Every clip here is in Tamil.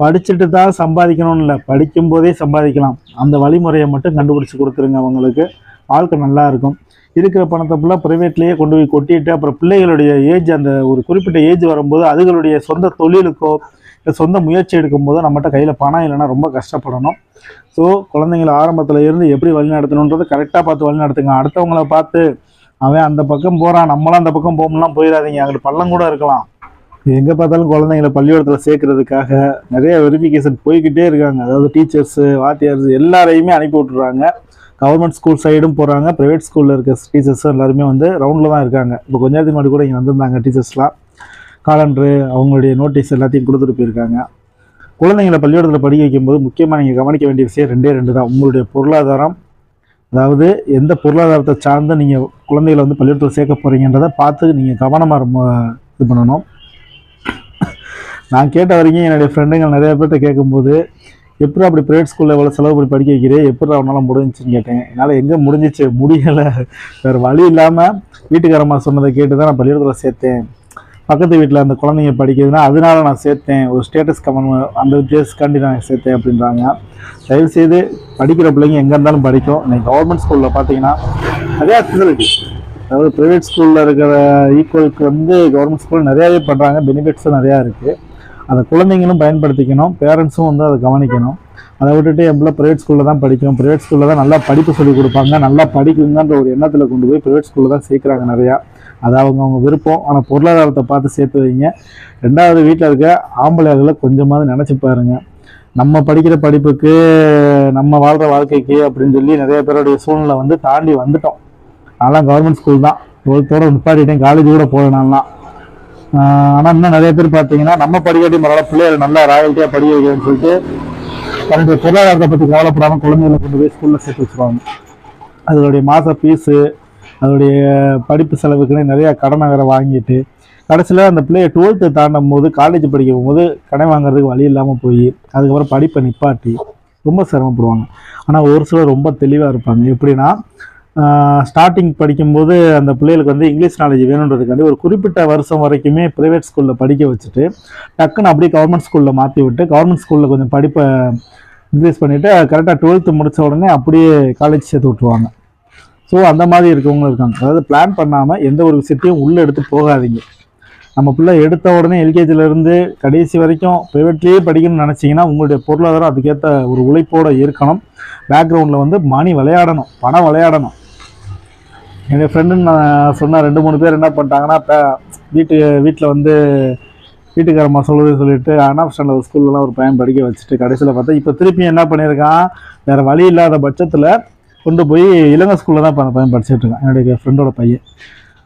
படிச்சுட்டு தான் சம்பாதிக்கணும்னு இல்லை படிக்கும் போதே சம்பாதிக்கலாம். அந்த வழிமுறையை மட்டும் கண்டுபிடிச்சி கொடுத்துருங்க அவங்களுக்கு. வாழ்க்கை நல்லா இருக்கும். இருக்கிற பணத்தை ஃபுல்லாக ப்ரைவேட்லேயே கொண்டு போய் கொட்டிட்டு அப்புறம் பிள்ளைகளுடைய ஏஜ் அந்த ஒரு குறிப்பிட்ட ஏஜ் வரும்போது அதுகளுடைய சொந்த தொழிலுக்கோ இல்லை சொந்த முயற்சி எடுக்கும்போது நம்மகிட்ட கையில் பணம் இல்லைன்னா ரொம்ப கஷ்டப்படணும். ஸோ குழந்தைங்கள ஆரம்பத்தில் இருந்து எப்படி வழிநடத்தணுன்றது கரெக்டாக பார்த்து வழிநடத்துங்க அடுத்தவங்கள பார்த்து அவன் அந்த பக்கம் போகிறான் நம்மளாம் அந்த பக்கம் போகணும்லாம் போயிடாதீங்க. அங்கிட்டு பள்ளம் கூட இருக்கலாம். எங்கே பார்த்தாலும் குழந்தைங்கள பள்ளிக்கூடத்தில் சேர்க்கறதுக்காக நிறைய வெரிஃபிகேஷன் போய்கிட்டே இருக்காங்க. அதாவது டீச்சர்ஸு வாத்தியார்ஸ் எல்லாரையுமே அனுப்பி விட்டுறாங்க. கவர்மெண்ட் ஸ்கூல் சைடும் போகிறாங்க ப்ரைவேட் ஸ்கூலில் இருக்க டீச்சர்ஸும் எல்லாருமே வந்து ரவுண்டில் தான் இருக்காங்க. இப்போ கொஞ்ச நேரத்துக்கு முன்னாடி கூட இங்கே வந்திருந்தாங்க டீச்சர்ஸ்லாம் காலண்டரு அவங்களுடைய நோட்டீஸ் எல்லாத்தையும் கொடுத்துட்டு போயிருக்காங்க. குழந்தைங்களை பள்ளிக்கூடத்தில் படிக்க வைக்கும்போது முக்கியமாக நீங்கள் கவனிக்க வேண்டிய விஷயம் ரெண்டே ரெண்டு தான். உங்களுடைய பொருளாதாரம் அதாவது எந்த பொருளாதாரத்தை சார்ந்து நீங்கள் குழந்தைகளை வந்து பள்ளிக்கூடத்தில் சேர்க்க போகிறீங்கன்றதை பார்த்து நீங்கள் கவனமாக ரொம்ப இது பண்ணணும். நான் கேட்ட வரைக்கும் என்னுடைய ஃப்ரெண்டுங்க நிறைய பேர்கிட்ட கேட்கும்போது எப்படி அப்படி ப்ரைவேட் ஸ்கூலில் எவ்வளோ செலவு பண்ணி படிக்க வைக்கிறேன் எப்படி அவனால முடிஞ்சுன்னு கேட்டேன். என்னால் எங்கே முடிஞ்சிச்சு? முடியலை. வேறு வழி இல்லாமல் வீட்டுக்காரம்மா சொன்னதை கேட்டு தான் நான் பள்ளிக்கூடத்தில் சேர்த்தேன். பக்கத்து வீட்டில் அந்த குழந்தைங்க படிக்கிறதுனா அதனால நான் சேர்த்தேன். ஒரு ஸ்டேட்டஸ் கமெண்ட் அந்த வித்தியாசக்காண்டி நான் சேர்த்தேன் அப்படின்றாங்க. தயவுசெய்து படிக்கிற பிள்ளைங்க எங்கே இருந்தாலும் படிக்கும். இன்னைக்கு கவர்மெண்ட் ஸ்கூலில் பார்த்தீங்கன்னா நிறையா ஃபெசிலிட்டி அதாவது ப்ரைவேட் ஸ்கூலில் இருக்கிற ஈக்குவலுக்கு வந்து கவர்மெண்ட் ஸ்கூல் நிறையாவே பண்ணுறாங்க பெனிஃபிட்ஸும் நிறையா இருக்குது அதை குழந்தைங்களும் பயன்படுத்திக்கணும் பேரண்ட்ஸும் வந்து அதை கவனிக்கணும். அதை விட்டுட்டு எப்படி ப்ரைவேட் ஸ்கூலில் தான் படிக்கும் ப்ரைவேட் ஸ்கூலில் தான் நல்லா படிப்பு சொல்லிக் கொடுப்பாங்க நல்லா படிக்குங்கன்ற ஒரு எண்ணத்தில் கொண்டு போய் ப்ரைவேட் ஸ்கூலில் தான் சேர்க்குறாங்க நிறையா. அது அவங்க அவங்க விருப்பம். ஆனால் பொருளாதாரத்தை பார்த்து சேர்த்து வைங்க. ரெண்டாவது வீட்டில் இருக்க ஆம்பளைகளை கொஞ்சமாவது நினச்சி பாருங்க. நம்ம படிக்கிற படிப்புக்கு நம்ம வாழ்கிற வாழ்க்கைக்கு அப்படின்னு சொல்லி நிறைய பேருடைய சூழ்நிலை வந்து தாண்டி வந்துட்டோம். அதெல்லாம் கவர்மெண்ட் ஸ்கூல் தான். டுவெல்த்தோட நிப்பாட்டிட்டேன். காலேஜ் கூட போகிறனாலலாம் ஆனால் இன்னும் நிறைய பேர் பார்த்தீங்கன்னா நம்ம படிக்காட்டி பரவாயில்ல பிள்ளைகள் நல்லா ராயல்ட்டியாக படிக்க வைக்கணும்னு சொல்லிட்டு தன்னுடைய பொருளாதாரத்தை பற்றி கவலைப்படாமல் குழந்தைகளை கொண்டு போய் ஸ்கூலில் சேர்த்து வச்சுருவாங்க. அதனுடைய மாத ஃபீஸு அதோடைய படிப்பு செலவுக்குன்னு நிறையா கடனை வேறு வாங்கிட்டு கடைசியில் அந்த பிள்ளையை டுவெல்த்து தாண்டும் போது காலேஜ் படிக்கும் போது கடன் வாங்குறதுக்கு வழி இல்லாமல் போய் அதுக்கப்புறம் படிப்பை நிப்பாட்டி ரொம்ப சிரமப்படுவாங்க. ஆனால் ஒரு சிலர் ரொம்ப தெளிவாக இருப்பாங்க. எப்படின்னா ஸ்டார்டிங் படிக்கும்போது அந்த பிள்ளைகளுக்கு வந்து இங்கிலீஷ் நாலேஜ் வேணுன்றதுக்காண்டி ஒரு குறிப்பிட்ட வருஷம் வரைக்குமே ப்ரைவேட் ஸ்கூலில் படிக்க வச்சுட்டு டக்குன்னு அப்படியே கவர்மெண்ட் ஸ்கூலில் மாற்றி விட்டு கவர்மெண்ட் ஸ்கூலில் கொஞ்சம் படிப்பை இன்க்ரீஸ் பண்ணிவிட்டு கரெக்டாக டுவெல்த்து முடித்த உடனே அப்படியே காலேஜ் சேர்த்து விட்ருவாங்க ஸோ அந்த மாதிரி இருக்கவங்களும் இருக்காங்க. அதாவது பிளான் பண்ணாமல் எந்த ஒரு விஷயத்தையும் உள்ளே எடுத்து போகாதீங்க. நம்ம பிள்ளை எடுத்த உடனே எல்கேஜிலேருந்து கடைசி வரைக்கும் ப்ரைவேட்லேயே படிக்கணும்னு நினச்சிங்கன்னா உங்களுடைய பொருளாதாரம் அதுக்கேற்ற ஒரு உழைப்போடு இருக்கணும். பேக்ரவுண்டில் வந்து மணி விளையாடணும் பணம் விளையாடணும். எங்கள் ஃப்ரெண்டுன்னு நான் சொன்ன ரெண்டு மூணு பேர் என்ன பண்ணிட்டாங்கன்னா இப்போ வீட்டு வீட்டில் வந்து வீட்டுக்காரம்மா சொல்லுது சொல்லிட்டு அனாப் ஸ்டாண்டர்ட் ஸ்கூல்லலாம் ஒரு பையன் படிக்க வச்சுட்டு கடைசியில் பார்த்தா இப்போ திருப்பி என்ன பண்ணியிருக்கான் வேறு வழி இல்லாத பட்சத்தில் கொண்டு போய் இளங்க ஸ்கூலில் தான் இப்போ அந்த பையன் படிச்சுட்டு இருக்கான் என்னுடைய ஃப்ரெண்டோட பையன்.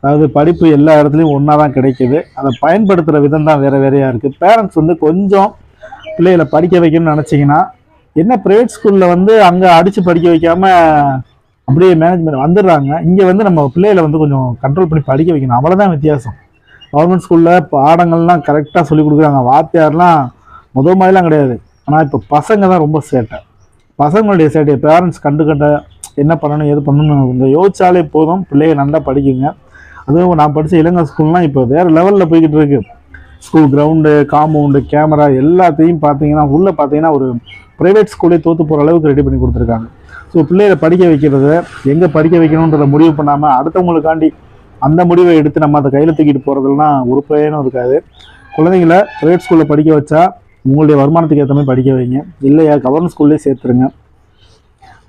அதாவது படிப்பு எல்லா இடத்துலையும் ஒன்றா தான் கிடைக்குது. அதை பயன்படுத்துகிற விதம் தான் வேறு வேறையாக இருக்குது பேரண்ட்ஸ் வந்து கொஞ்சம் பிள்ளைகளை படிக்க வைக்கணும்னு நினச்சிங்கன்னா என்ன ப்ரைவேட் ஸ்கூலில் வந்து அங்கே அடித்து படிக்க வைக்காமல் அப்படியே மேனேஜ்மெண்ட் வந்துடுறாங்க. இங்கே வந்து நம்ம பிள்ளைகளை வந்து கொஞ்சம் கண்ட்ரோல் பண்ணி படிக்க வைக்கணும். அவ்வளோதான் வித்தியாசம். கவர்மெண்ட் ஸ்கூலில் பாடங்கள்லாம் கரெக்டாக சொல்லி கொடுக்குறாங்க. வாத்தியார்லாம் முத மாதிரிலாம் கிடையாது. ஆனால் இப்போ பசங்க தான் ரொம்ப சேட்டை. பசங்களுடைய சேட்டையை பேரண்ட்ஸ் கண்டு கண்ட என்ன பண்ணணும் எது பண்ணணும் கொஞ்சம் யோசிச்சாலே போதும். பிள்ளைய நல்லா படிக்குங்க. அதுவும் நான் படித்த இளங்க ஸ்கூல்லாம் இப்போ வேறு லெவலில் போய்கிட்டு இருக்கு. ஸ்கூல் கிரவுண்டு காம்பவுண்டு கேமரா எல்லாத்தையும் பார்த்தீங்கன்னா உள்ளே பார்த்தீங்கன்னா ஒரு ப்ரைவேட் ஸ்கூலே தோற்று போகிற அளவுக்கு ரெடி பண்ணி கொடுத்துருக்காங்க. ஸோ பிள்ளைகளை படிக்க வைக்கிறத எங்கே படிக்க வைக்கணுன்றத முடிவு பண்ணாமல் அடுத்தவங்களுக்காண்டி அந்த முடிவை எடுத்து நம்ம அதை கையில் தூக்கிட்டு போகிறதுலாம் ஒரு பயனும் இருக்காது. குழந்தைங்கள ப்ரைவேட் ஸ்கூலில் படிக்க வச்சா உங்களுடைய வருமானத்துக்கு ஏற்ற மாதிரி படிக்க வைங்க. இல்லையா கவர்மெண்ட் ஸ்கூல்லேயே சேர்த்துருங்க.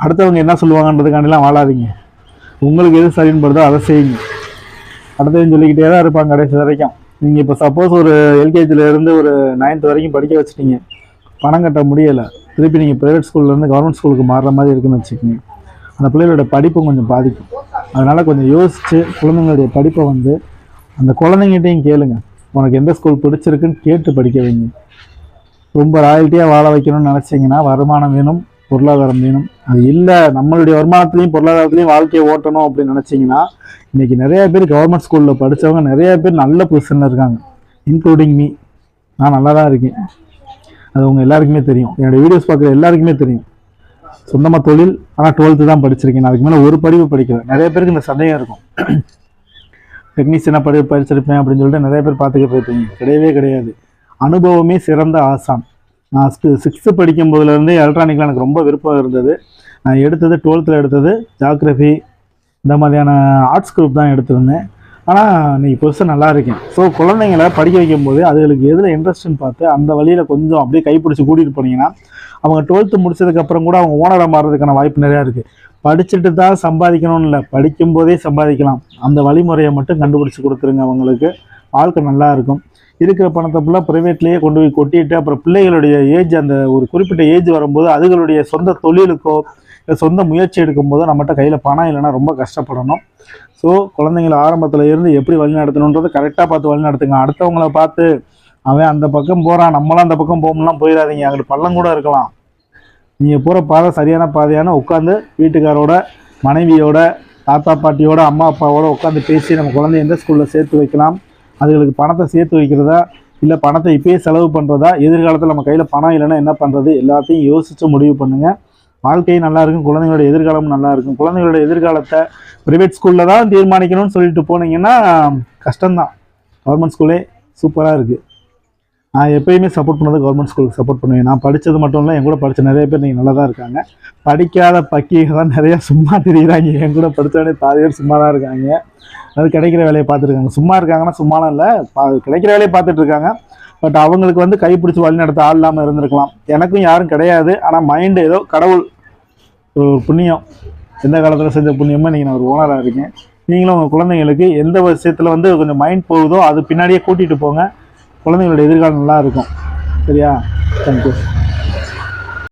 அடுத்தவங்க என்ன சொல்லுவாங்கன்றதுக்காண்டிலாம் வாழாதீங்க. உங்களுக்கு எது சரின்னு படுதோ அதை செய்யுங்க. அடுத்தவங்க சொல்லிக்கிட்டே தான் இருப்பாங்க கடைசி வரைக்கும். நீங்கள் இப்போ சப்போஸ் ஒரு எல்கேஜியிலேருந்து ஒரு நைன்த் வரைக்கும் படிக்க வச்சிட்டீங்க. பணம் கட்ட முடியலை. திருப்பி நீங்கள் ப்ரைவேட் ஸ்கூல்லேருந்து கவர்மெண்ட் ஸ்கூலுக்கு மாறுற மாதிரி இருக்குன்னு வச்சுக்கோங்க. அந்த பிள்ளைகளோட படிப்பும் கொஞ்சம் பாதிக்கும். அதனால் கொஞ்சம் யோசித்து குழந்தைங்களுடைய படிப்பை வந்து அந்த குழந்தைங்கிட்டையும் கேளுங்க. உனக்கு எந்த ஸ்கூல் பிடிச்சிருக்குன்னு கேட்டு படிக்க வைங்க. ரொம்ப ராயல்ட்டியாக வாழ வைக்கணும்னு நினச்சிங்கன்னா வருமானம் வேணும் பொருளாதாரம் வேணும். அது இல்லை நம்மளுடைய வருமானத்துலையும் பொருளாதாரத்துலையும் வாழ்க்கையை ஓட்டணும் அப்படின்னு நினச்சிங்கன்னா இன்றைக்கி நிறைய பேர் கவர்மெண்ட் ஸ்கூலில் படித்தவங்க நிறைய பேர் நல்ல பொசிஷனில் இருக்காங்க. இன்க்ளூடிங் மீ நான் நல்லா தான் இருக்கேன். அது உங்கள் எல்லாருக்குமே தெரியும். என்னோடய வீடியோஸ் பார்க்குற எல்லாருக்குமே தெரியும். சொந்தமாக தொழில் ஆனால் டுவெல்த்து தான் படிச்சிருக்கேன். நான் அதுக்கு மேலே ஒரு படிப்பு படிக்கிறேன் நிறைய பேருக்கு இந்த சந்தேகம் இருக்கும். டெக்னீஷியனாக படி படிச்சிருப்பேன் அப்படின்னு சொல்லிட்டு நிறைய பேர் பார்த்துக்க இருப்பீங்க கிடையவே கிடையாது. அனுபவமே சிறந்த ஆசான். நான் சிக்ஸ்த்து படிக்கும் போதுலேருந்து எலக்ட்ரானிக்கில் எனக்கு ரொம்ப விருப்பம் இருந்தது. நான் எடுத்தது டுவெல்த்தில் எடுத்தது ஜாகிரஃபி இந்த மாதிரியான ஆர்ட்ஸ் குரூப் தான் எடுத்திருந்தேன். ஆனால் இன்னைக்கு புதுசாக நல்லா இருக்கேன். ஸோ குழந்தைங்கள படிக்க வைக்கும்போது அதுகளுக்கு எதில் இன்ட்ரெஸ்ட்னு பார்த்து அந்த வழியில் கொஞ்சம் அப்படியே கைப்பிடிச்சி கூட்டிகிட்டு போனீங்கன்னா அவங்க டுவெல்த்து முடிச்சதுக்கப்புறம் கூட அவங்க ஓனராக மாறுறதுக்கான வாய்ப்பு நிறையா இருக்குது படிச்சுட்டு தான் சம்பாதிக்கணும்னு இல்லை படிக்கும்போதே சம்பாதிக்கலாம். அந்த வழிமுறையை மட்டும் கண்டுபிடிச்சி கொடுத்துருங்க அவங்களுக்கு. வாழ்க்கை நல்லா இருக்கும். இருக்கிற பணத்தை ஃபுல்லாக ப்ரைவேட்லேயே கொண்டு போய் கொட்டிட்டு அப்புறம் பிள்ளைகளுடைய ஏஜ் அந்த ஒரு குறிப்பிட்ட ஏஜ் வரும்போது அதுகளுடைய சொந்த தொழிலுக்கோ சொந்த முயற்சி எடுக்கும்போது நம்மகிட்ட கையில் பணம் இல்லைன்னா ரொம்ப கஷ்டப்படணும். ஸோ குழந்தைங்கள ஆரம்பத்தில் இருந்து எப்படி வழிநடத்தணுன்றது கரெக்டாக பார்த்து வழிநடத்துங்க அடுத்தவங்கள பார்த்து அவன் அந்த பக்கம் போகிறான் நம்மளாம் அந்த பக்கம் போகணும்லாம் போயிடாதீங்க. அங்கே பள்ளம் கூட இருக்கலாம். நீங்கள் போகிற பாதை சரியான பாதையான உட்காந்து வீட்டுக்காரோட மனைவியோட தாத்தா பாட்டியோட அம்மா அப்பாவோட உட்காந்து பேசி நம்ம குழந்தைய எந்த ஸ்கூலில் சேர்த்து வைக்கலாம்? அதுகளுக்கு பணத்தை சேர்த்து வைக்கிறதா? இல்லை பணத்தை இப்பயே செலவு பண்ணுறதா எதிர்காலத்தில் நம்ம கையில் பணம் இல்லைன்னா என்ன பண்ணுறது எல்லாத்தையும் யோசித்து முடிவு பண்ணுங்கள் வாழ்க்கையும் நல்லா இருக்கும் குழந்தைங்களோட எதிர்காலமும் நல்லா இருக்கும் குழந்தைங்களோட எதிர்காலத்தை ப்ரைவேட் ஸ்கூலில் தான் தீர்மானிக்கணும்னு சொல்லிட்டு போனீங்கன்னா கஷ்டம்தான். கவர்மெண்ட் ஸ்கூலே சூப்பராக இருக்குது நான் எப்பயுமே சப்போர்ட் பண்ணது கவர்மெண்ட் ஸ்கூலுக்கு சப்போர்ட் பண்ணுவேன். நான் படித்தது மட்டும் இல்லை என் கூட படித்த நிறைய பேர் நீங்கள் நல்லா தான் இருக்காங்க. படிக்காத பக்கிகள் தான் நிறையா சும்மா தெரியுறாங்க. என் கூட படித்தவனே பாதி பேர் சும்மா தான் இருக்காங்க. அது கிடைக்கிற வேலையை பார்த்துருக்காங்க சும்மா இருக்காங்கன்னா சும்மாலாம் இல்லை பா கிடைக்கிற வேலையை பார்த்துட்ருக்காங்க பட் அவங்களுக்கு வந்து கைப்பிடிச்சி வழிநடத்த ஆள் இல்லாமல் இருந்திருக்கலாம். எனக்கும் யாரும் கிடையாது. ஆனால் மைண்டு ஏதோ கடவுள் ஒரு புண்ணியம். எந்த காலத்தில் செஞ்ச புண்ணியமோ நீங்கள் நான் ஒரு ஓனராக இருக்கேன். நீங்களும் உங்கள் குழந்தைங்களுக்கு எந்த விஷயத்தில் வந்து கொஞ்சம் மைண்ட் போகுதோ அது பின்னாடியே கூட்டிகிட்டு போங்க. குழந்தைங்களோட எதிர்காலம் நல்லா இருக்கும். சரியா? தேங்க்யூ